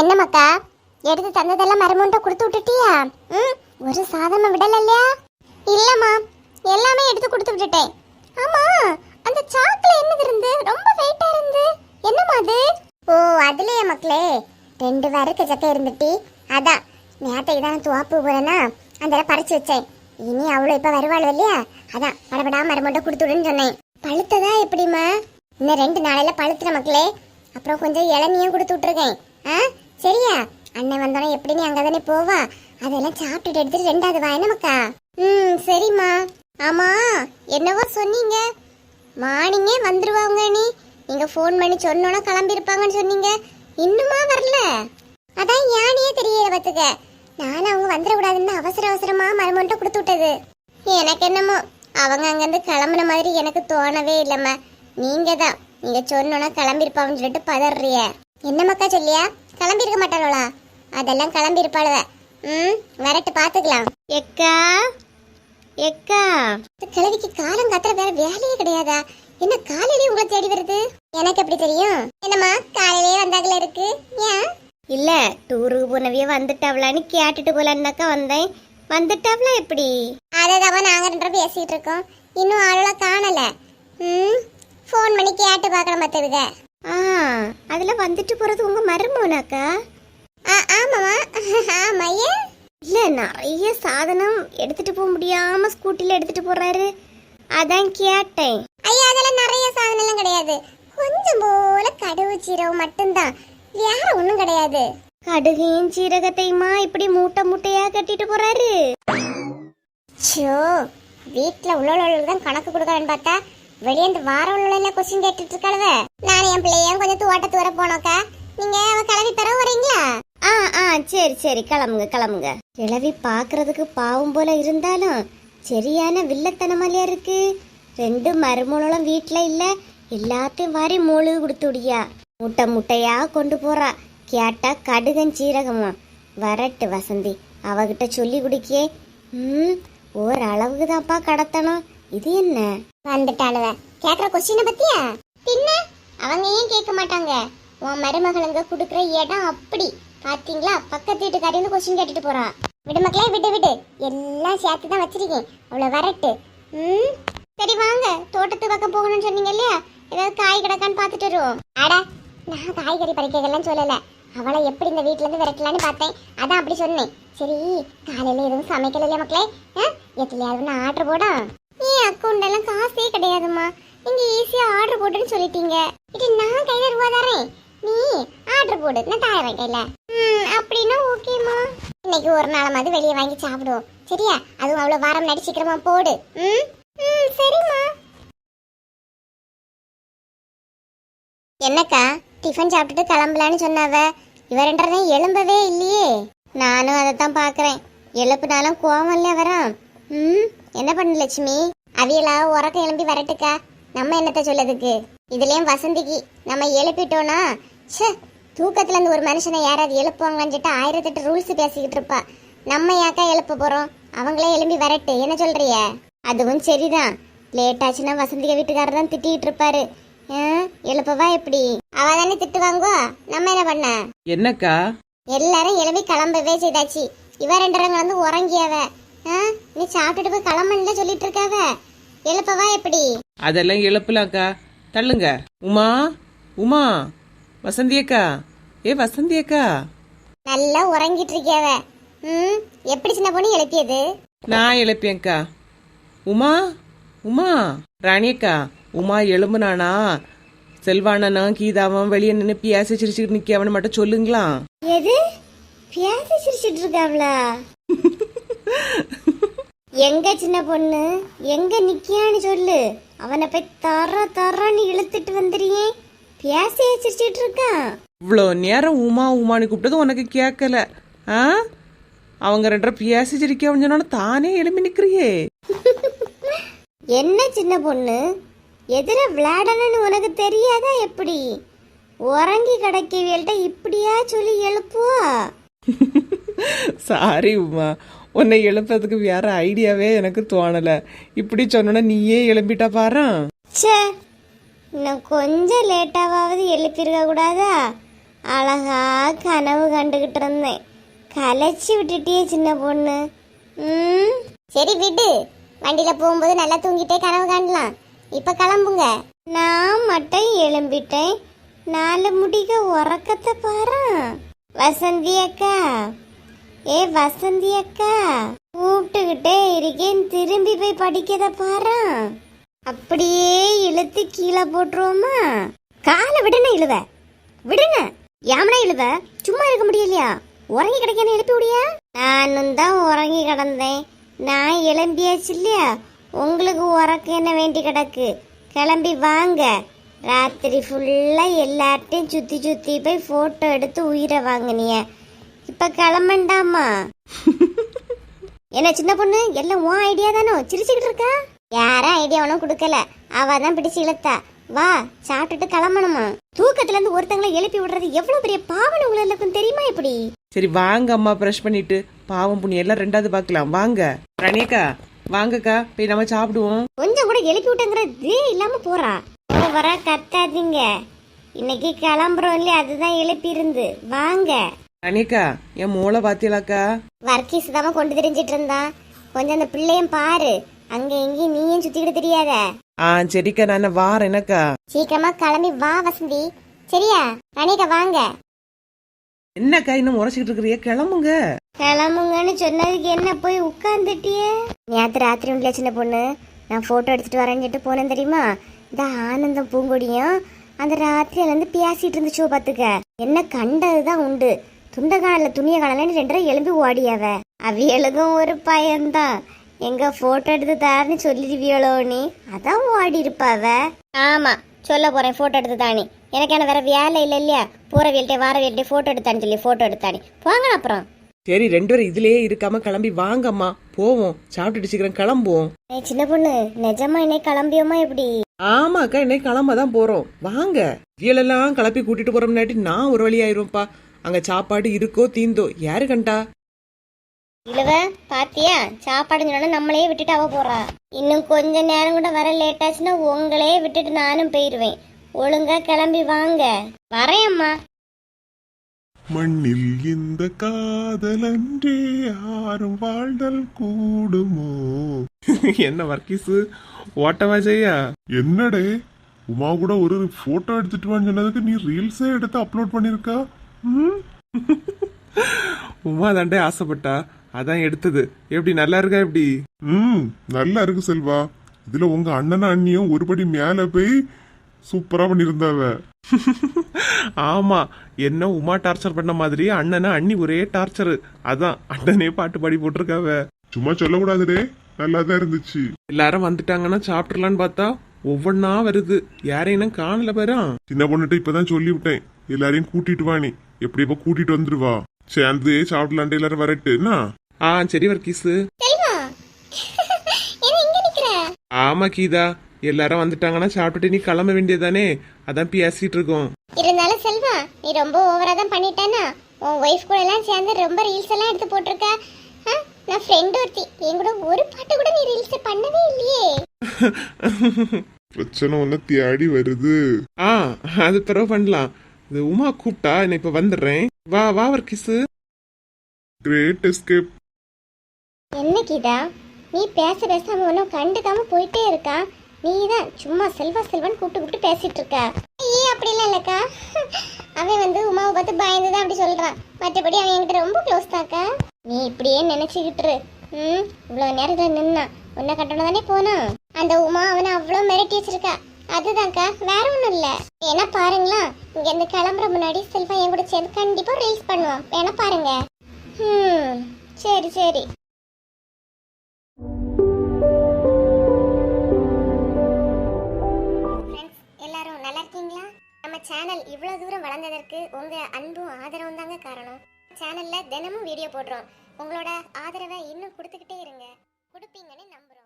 என்னம்மாக்கா எடுத்து தந்ததெல்லாம் மருமூன்ட்ட கொடுத்து விட்டுட்டியா? ம்? ஒரு சாதனம் விடல இல்லையா இல்லம்மா எல்லாமே எடுத்து கொடுத்து விட்டுட்டேன். ஆமா அந்த சாக்குல என்னது இருந்து? ரொம்ப வெயிட்டா இருந்து. என்னம்மா அது? ஓ அதுலயே மக்களே ரெண்டு வருக்கு சக்கை இருந்துட்டி. அதான் நேத்தைக்கு தான் துவாப்பு போறேன்னா அந்த பறிச்சு வச்சேன். இனி அவ்வளோ இப்போ வருவாள் இல்லையா? அதான் படபடா மரமோட்ட கொடுத்துடுன்னு சொன்னேன். பழுத்ததா எப்படிம்மா? இன்னும் ரெண்டு நாளையில பழுத்துற மக்களே. அப்புறம் கொஞ்சம் இளநியும் கொடுத்து விட்டுருக்கேன். ஆ? சரியா? அண்ணன் வந்தோடனே எப்படி நீ அங்கே தானே போவா? அதெல்லாம் சாப்பிட்டுட்டு எடுத்துட்டு ரெண்டாவது வா என்ன மக்கா ம் சரிம்மா. ஆமா என்னவோ சொன்னீங்க. மார்னிங்கே வந்துருவாங்க நீ. நீங்க ஃபோன் பண்ணி சொன்னோன்னா கிளம்பியிருப்பாங்கன்னு சொன்னீங்க. இன்னுமா வரல? அதான் யானையே தெரியல பார்த்துக்க. நானும் அவங்க வந்துடக்கூடாதுன்னு அவசர அவசரமா மருமன்ட்ட கொடுத்து விட்டது. எனக்கு என்னமோ அவங்க அங்கேருந்து கிளம்புன மாதிரி எனக்கு தோணவே இல்லைம்மா. நீங்க தான் நீங்க சொன்னோன்னா கிளம்பியிருப்பாங்கன்னு சொல்லிட்டு பதறிய. என்ன மக்கா கிளம்பி இருக்க மாட்டாளா அதெல்லாம் கிளம்பியிருப்பாளுவ. ம் வரட்டு பார்த்துக்கலாம். எக்கா எக்கா கிழவிக்கு காலம் கத்துற வேற வேலையே கிடையாதா? என்ன காலையிலேயே உங்களை தேடி வருது? எனக்கு எப்படி தெரியும்? என்னம்மா காலையிலேயே வந்தாங்களே இருக்கு? ஏன்? இல்ல டூருக்கு போனவே வந்துட்டாவலான்னு கேட்டுட்டு போலான்னாக்கா வந்தேன். வந்துட்டாவளா எப்படி? அதேதான் நாங்க ரெண்டு பேசிட்டு இருக்கோம். இன்னும் ஆளோட காணல. ம் ஃபோன் பண்ணி கேட்டு பார்க்கணும் பார்த்துருக்க அதில் வந்துட்டு போகிறது உங்கள் மருமோனாக்கா ஆமாம்மா. ஆமா இல்லை நிறைய சாதனம் எடுத்துட்டு போக முடியாமல் ஸ்கூட்டியில் எடுத்துகிட்டு போகிறாரு அதான் கேட்டேன். ஐயா அதெல்லாம் நிறைய சாதனம்லாம் கிடையாது. கொஞ்சம் போல கடுகு சீரகம் மட்டும்தான். வேற ஒன்றும் கிடையாது. கடுகையும் சீரகத்தையுமா இப்படி மூட்டை மூட்டையாக கட்டிட்டு போகிறாரு ஷோ வீட்டில் உள்ளவர்கள் தான் கணக்கு கொடுக்குறேன்னு பார்த்தா வெளியே இந்த வார உள்ள கொஸ்டின் கேட்டுட்டு இருக்காளுவ நான் என் பிள்ளையும் கொஞ்சம் தோட்டத்து வர போனோக்கா. நீங்க அவ கிளம்பி தர வரீங்களா? ஆ ஆ சரி சரி கிளம்புங்க கிளம்புங்க. கிளவி பாக்குறதுக்கு பாவம் போல இருந்தாலும் சரியான வில்லத்தனமாலியா இருக்கு. ரெண்டு மருமகளும் வீட்ல இல்ல. எல்லாத்தையும் வாரி மூழு கொடுத்துடியா. முட்டை முட்டையா கொண்டு போறா. கேட்டா கடுகன் சீரகமா. வரட்டு வசந்தி அவகிட்ட சொல்லி குடிக்கே ம் ஓரளவுக்கு தான்ப்பா கடத்தணும். இது என்ன? வந்துட்டாளுவ. கேக்குற கொஸ்டினை பத்தியா? பின்ன? அவங்க ஏன் கேட்க மாட்டாங்க? உன் மருமகளுங்க குடுக்குற இடம் அப்படி. பாத்தீங்களா? பக்கத்து வீட்டுக்காரிந்து கொஸ்டின் கேட்டுட்டு போறா. விடு மக்களே விடு விடு. எல்லாம் சேர்த்து தான் வச்சிருக்கேன். அவ்வளவு வரட்டு. ம்? சரி வாங்க. தோட்டத்து பக்கம் போகணும்னு சொன்னீங்க இல்லையா? ஏதாவது காய் கிடக்கான்னு பார்த்துட்டு வருவோம். அட நான் காய்கறி பறிக்கலாம் சொல்லல. அவளை எப்படி இந்த வீட்ல இருந்து விரட்டலான்னு பார்த்தேன். அதான் அப்படி சொன்னேன். சரி காலையில எதுவும் சமைக்கல இல்லையா மக்களே? எதுலையாவது நான் ஆர்டர் போடா. என் அக்கௌண்ட் எல்லாம் காசே கிடையாதும்மா. நீங்க ஈஸியா ஆர்டர் போட்டுன்னு சொல்லிட்டீங்க. இது நான் கையில ரூபா தரேன். நீ ஆர்டர் போடு. நான் தாரேன் கையில. ம் அப்படின்னா ஓகேம்மா. இன்னைக்கு ஒரு நாளமாவது வெளியே வாங்கி சாப்பிடுவோம். சரியா? அதுவும் அவ்வளவு வாரம் நடி சீக்கிரமா போடு. ம்? ம் சரிம்மா. என்னக்கா? டிஃபன் சாப்பிட்டுட்டு கிளம்பலான்னு சொன்னாவ? இவ ரெண்டரையும் எழும்பவே இல்லையே. நானும் அதை தான் பார்க்குறேன் எழுப்புனாலும் கோவம் இல்லையா வரான் ம்? என்ன பண்ணு லட்சுமி? அவியலா உறக்க எழும்பி வரட்டுக்கா. நம்ம என்னத்த சொல்லதுக்கு? இதுலயும் வசந்திக்கு நம்ம எழுப்பிட்டோம்னா ச்சே தூக்கத்துல இருந்து ஒரு மனுஷனை யாராவது எழுப்புவாங்கன்னு சொல்லிட்டு ஆயிரத்தெட்டு ரூல்ஸ் பேசிக்கிட்டு இருப்பா. நம்ம யாக்கா எழுப்ப போறோம்? அவங்களே எழும்பி வரட்டு. என்ன சொல்றிய? அதுவும் சரிதான். லேட் ஆச்சுன்னா வசந்திக வீட்டுக்காரர் தான் திட்டிட்டு இருப்பாரு. எழுப்பவா எப்படி? அவ தானே திட்டுவாங்கோ. நம்ம என்ன பண்ண? என்னக்கா? எல்லாரும் எழுப்பி கிளம்பவே செய்தாச்சு. இவ ரெண்டரங்க வந்து உறங்கியவ. நீ சாப்பிட்டுட்டு போய் கிளம்புன்னு சொல்லிட்டு இருக்காவ. எழுப்பவா எப்படி? அதெல்லாம் எழுப்பலாக்கா. தள்ளுங்க. உமா? உமா? வசந்தி அக்கா ஏ வசந்தி அக்கா நல்லா உறங்கிட்டு இருக்கியவ. ம்? எப்படி சின்ன பொண்ணு எழுப்பியது? நான் எழுப்பேன்க்கா உமா? உமா? ராணி அக்கா உமா எழும்புனானா? செல்வானனும் கீதாவும் வெளியே நின்று பியாசி சிரிச்சுக்கிட்டு நிக்க அவனை மட்டும் சொல்லுங்களா? எது? பியாச சிரிச்சிட்டு இருக்காவளா? எங்க சின்ன பொண்ணு? எங்க நிக்கியான்னு சொல்லு. அவனை போய் தர தரன்னு இழுத்துட்டு வந்துறியே. பியாசைய சிரிச்சிட்டு இருக்கான் இவ்வளோ நேரம் உமா உமான்னு கூப்பிட்டது உனக்கு கேட்கல ஆ? அவங்க ரெண்டரை பியாசி சிரிக்க சொன்னா தானே எழுப்பி நிக்கிறியே. என்ன சின்ன பொண்ணு? எதிர விளையாடணும்னு உனக்கு தெரியாதா எப்படி? உறங்கி கிடக்கவியல்கிட்ட இப்படியா சொல்லி எழுப்புவா? சாரி உமா. உன்னை எழுப்புறதுக்கு வேற ஐடியாவே எனக்கு தோணல. இப்படி சொன்னா நீயே எழும்பிட்டா பாரு. ச்சே இன்னும் கொஞ்சம் லேட்டாவது எழுப்பியிருக்க கூடாதா? அழகா கனவு கண்டுகிட்டு இருந்தேன். கலைச்சி விட்டுட்டியே சின்ன பொண்ணு. ம்? சரி விடு. வண்டியில போகும்போது நல்லா தூங்கிட்டே கனவு காண்டலாம் இப்ப கிளம்புங்க. நான் மட்டும் எழும்பிட்டேன். நாலு முடிக உறக்கத்தை பாரு. வசந்தி அக்கா. ஏ வசந்தி அக்கா கூப்பிட்டுக்கிட்டே இருக்கேன். திரும்பி போய் படிக்கத பாரு. அப்படியே இழுத்து கீழே போட்டுருவோமா? காலை விடுன இழுவ. விடுங்க யாமனா இழுவ? சும்மா இருக்க முடியலையா? உறங்கி கிடைக்காம எழுப்பி விடியா? நானும் தான் உறங்கி கிடந்தேன். நான் எழும்பியாச்சு இல்லையா? உங்களுக்கு உறக்க என்ன வேண்டி கிடக்கு? கிளம்பி வாங்க. ராத்திரி ஃபுல்லாக எல்லார்ட்டையும் சுற்றி சுற்றி போய் ஃபோட்டோ எடுத்து உயிரை வாங்கினிய. இப்போ கிளம்பண்டாமா? என்ன சின்ன பொண்ணு? எல்லாம் உன் ஐடியா தானோ? சிரிச்சுக்கிட்டு இருக்கா? யாரும் ஐடியா ஒன்றும் கொடுக்கல. அவ தான் பிடிச்சு இழுத்தா. வா சாப்பிட்டுட்டு கிளம்பணுமா? தூக்கத்துல இருந்து ஒருத்தங்களை எழுப்பி விடுறது எவ்வளவு பெரிய பாவனை உங்களுக்கு தெரியுமா இப்படி? சரி வாங்க அம்மா ப்ரஷ் பண்ணிட்டு. பாவம் புண்ணி எல்லாம் ரெண்டாவது பார்க்கலாம். வாங்க. ரணியக்கா வாங்கக்கா. போய் நம்ம சாப்பிடுவோம். கொஞ்சம் கூட எழுப்பி விட்டங்கிறது இல்லாம போறா. வர கத்தாதீங்க. இன்னைக்கு கிளம்புறோம் இல்லையா அதுதான் எழுப்பி இருந்து வாங்க. ரணியக்கா என் மூளை பாத்தியலாக்கா? வர்க்கீஸ் தான் கொண்டு தெரிஞ்சிட்டு இருந்தான் கொஞ்சம் அந்த பிள்ளையும் பாரு. அங்க எங்கேயும் நீயும் சுத்திக்கிட்டு தெரியாத. ஆ சரிக்கா நான் வாரேன் என்னக்கா? சீக்கிரமா கிளம்பி வா வசந்தி. சரியா? ரணிகா வாங்க. என்னக்கா இன்னும் முறைச்சிக்கிட்டு இருக்கிறிய? கிளம்புங்க. கிளம்புங்கன்னு சொன்னதுக்கு என்ன போய் உட்காந்துட்டியே நேற்று ராத்திரி உள்ள சின்ன பொண்ணு. நான் போட்டோ எடுத்துட்டு வரேன்னு சொல்லிட்டு போனேன் தெரியுமா? இந்த ஆனந்தம் பூங்கொடியும் அந்த ராத்திரியில இருந்து பேசிட்டு இருந்துச்சோ பாத்துக்க என்ன கண்டதுதான் உண்டு. துண்ட காணல துணிய காணலன்னு ரெண்டரை எலும்பி ஓடியாவ. அவியலுக்கும் ஒரு பயன்தான் எங்க போட்டோ எடுத்து தாருன்னு சொல்லிடுவியளோ நீ? அதான் ஓடி இருப்பாவ ஆமா சொல்ல போறேன் போட்டோ எடுத்து தானே எனக்கு என்ன வேற வேலை இல்லை இல்லையா? போற வீட்டை வார வீட்டை போட்டோ எடுத்தான்னு சொல்லி போட்டோ எடுத்தானே போங்க அப்புறம். சரி ரெண்டு பேரும் இதுலயே இருக்காம கிளம்பி வாங்கம்மா. போவோம். சாப்பிட்டுட்டு சீக்கிரம் கிளம்புவோம். ஏய் சின்ன பொண்ணு நிஜமா இன்னைக்கு கிளம்பியோமா எப்படி? ஆமாக்கா இன்னைக்கு கிளம்ப தான் போறோம். வாங்க. வியலெல்லாம் கிளப்பி கூட்டிட்டு போறோம்னாட்டி நான் ஒரு வழி ஆயிரும்ப்பா அங்க சாப்பாடு இருக்கோ தீந்தோ? யாரு கண்டா? இழுவ பாத்தியா? சாப்பாடு சொன்னா நம்மளே விட்டுட்டு அவ போறா. இன்னும் கொஞ்ச நேரம் கூட வர லேட் ஆச்சுன்னா உங்களே விட்டுட்டு நானும் போயிருவேன். ஒழுங்கா கிளம்பி வாங்க. வரேம்மா மண்ணில் இந்த காதலன்றே யாரும் வாழ்தல் கூடுமோ? என்ன வர்க்கீஸு ஓட்டவா செய்யா? என்னடே? உமா கூட ஒரு போட்டோ எடுத்துட்டு வான்னு சொன்னதுக்கு நீ ரீல்ஸே எடுத்து அப்லோட் பண்ணிருக்கா? உமா தாண்டே ஆசைப்பட்டா. அதான் எடுத்தது. எப்படி நல்லா இருக்கா எப்படி? ம் நல்லா இருக்கு செல்வா. இதுல உங்க அண்ணனும் அண்ணியும் ஒருபடி மேல போய் சூப்பரா பண்ணிருந்தாவ ஆமா என்ன உமா டார்ச்சர் பண்ண மாதிரி அண்ணனா அண்ணி ஒரே டார்ச்சர். அதான் அண்ணனே பாட்டு பாடி போட்டிருக்காவ. சும்மா சொல்லக்கூடாதுடே நல்லா தான் இருந்துச்சு. எல்லாரும் வந்துட்டாங்கன்னா சாப்பிட்டுலான்னு பார்த்தா ஒவ்வொன்னா வருது. யாரையும் காணல பாரா. சின்ன பொண்ணுட்டு இப்பதான் சொல்லி விட்டேன் எல்லாரையும் கூட்டிட்டு வா நீ எப்படி இப்ப கூட்டிட்டு வந்துருவா? சேர்ந்து சாப்பிடலான்ட்டு எல்லாரும் வரட்டு. என்ன? ஆ சரி இங்க நிக்கிற? ஆமா கீதா. எல்லாரும் வந்துட்டாங்கன்னா சாப்பிட்டுட்டு நீ கிளம்ப வேண்டியதானே அதான் பேசிட்டு இருக்கோம். இருந்தாலும் செல்வா நீ ரொம்ப ஓவரா தான் பண்ணிட்டேனா உன் ஒய்ஃப் கூட எல்லாம் சேர்ந்து ரொம்ப ரீல்ஸ் எல்லாம் எடுத்து போட்டிருக்க. நான் ஃப்ரெண்ட் ஒருத்தி. என் கூட ஒரு பாட்டு கூட நீ ரீல்ஸ் பண்ணவே இல்லையே. பிரச்சனை ஒண்ணு தேடி வருது. ஆ அது பிறகு பண்ணலாம். இது உமா கூப்பிட்டா நான் இப்ப வந்துடுறேன். வா வா வர்க்கீஸு கிரேட் எஸ்கேப் என்ன கீதா? நீ பேச பேசாம ஒன்றும் கண்டுக்காம போயிட்டே இருக்கா? நீ தான் சும்மா செல்வா செல்வன் கூப்பிட்டு கூப்பிட்டு பேசிட்டு இருக்க? ஏ அப்படிலாம் இல்லக்கா? அவன் வந்து உமாவை பார்த்து பயந்து தான் அப்படி சொல்றான். மற்றபடி அவன் என்கிட்ட ரொம்ப க்ளோஸ் தாக்கா நீ இப்படியே நினைச்சுக்கிட்டு இரு. ம் இவ்வளோ நேரத்தில் நின்னா உன்னை கட்டணும் தானே போனான். அந்த உமா அவனை அவ்வளோ மிரட்டி வச்சிருக்கா அதுதான்க்கா வேற ஒன்றும் இல்லை. வேணா பாருங்களா இங்க இருந்து கிளம்புற முன்னாடி செல்வா என் கூட சேர்ந்து கண்டிப்பா ரீல்ஸ் பண்ணுவான் வேணா பாருங்க. ம் சரி சரி. எல்லாரும் நல்லா இருக்கீங்களா? நம்ம சேனல் இவ்வளோ தூரம் வளர்ந்ததற்கு உங்கள் அன்பும் ஆதரவும் தாங்க காரணம். சேனலில் தினமும் வீடியோ போடுறோம். உங்களோட ஆதரவை இன்னும் கொடுத்துக்கிட்டே இருங்க. கொடுப்பீங்கன்னு நம்புகிறோம்